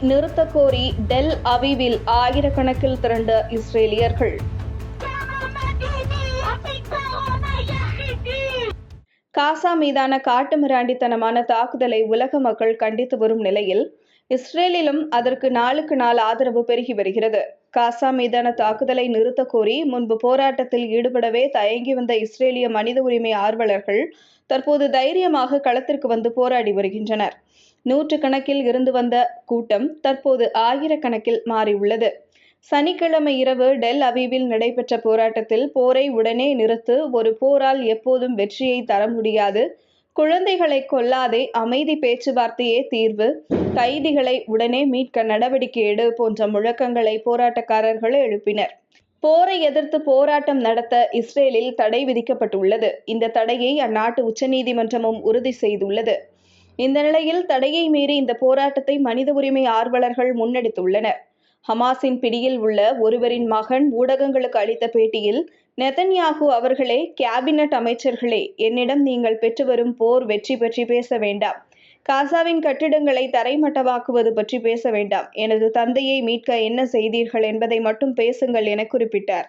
நிறுத்தக் கோரி டெல் அவிவில் ஆயிரக்கணக்கில் திரண்ட இஸ்ரேலியர்கள். காசா மீதான காட்டுமிராண்டித்தனமான தாக்குதலை உலக மக்கள் கண்டித்து வரும் நிலையில் இஸ்ரேலிலும் அதற்கு நாளுக்கு நாள் ஆதரவு பெருகி வருகிறது. காசா மீதான தாக்குதலை நிறுத்த கோரி முன்பு போராட்டத்தில் ஈடுபடவே தயங்கி வந்த இஸ்ரேலிய மனித உரிமை ஆர்வலர்கள் தற்போது தைரியமாக களத்திற்கு வந்து போராடி வருகின்றனர். நூற்றுக்கணக்கில் இருந்து வந்த கூட்டம் தற்போது ஆயிரக்கணக்கில் மாறியுள்ளது. சனிக்கிழமை இரவு டெல் அவிவில் நடைபெற்ற போராட்டத்தில் போரை உடனே நிறுத்து ஒரு போரால் எப்போதும் வெற்றியை தர முடியாது. குழந்தைகளை கொல்லாதே அமைதி பேச்சுவார்த்தையே தீர்வு. கைதிகளை உடனே மீட்க நடவடிக்கை எடு போன்ற முழக்கங்களை போராட்டக்காரர்கள் எழுப்பினர். போரை எதிர்த்து போராட்டம் நடத்த இஸ்ரேலில் தடை விதிக்கப்பட்டுள்ளது. இந்த தடையை அந்நாட்டு உச்சநீதிமன்றமும் உறுதி செய்துள்ளது. இந்த நிலையில் தடையை மீறி இந்த போராட்டத்தை மனித உரிமை ஆர்வலர்கள் முன்னெடுத்துள்ளனர். ஹமாஸின் பிடியில் உள்ள ஒருவரின் மகன் ஊடகங்களுக்கு அளித்த பேட்டியில் நெதன்யாகு அவர்களே கேபினட் அமைச்சர்களே என்னிடம் நீங்கள் பெற்று வரும் போர் வெற்றி பற்றி பேச வேண்டாம். காசாவின் கட்டிடங்களை தரைமட்டமாக்குவது பற்றி பேச வேண்டாம். எனது தந்தையை மீட்க என்ன செய்தீர்கள் என்பதை மட்டும் பேசுங்கள் என குறிப்பிட்டார்.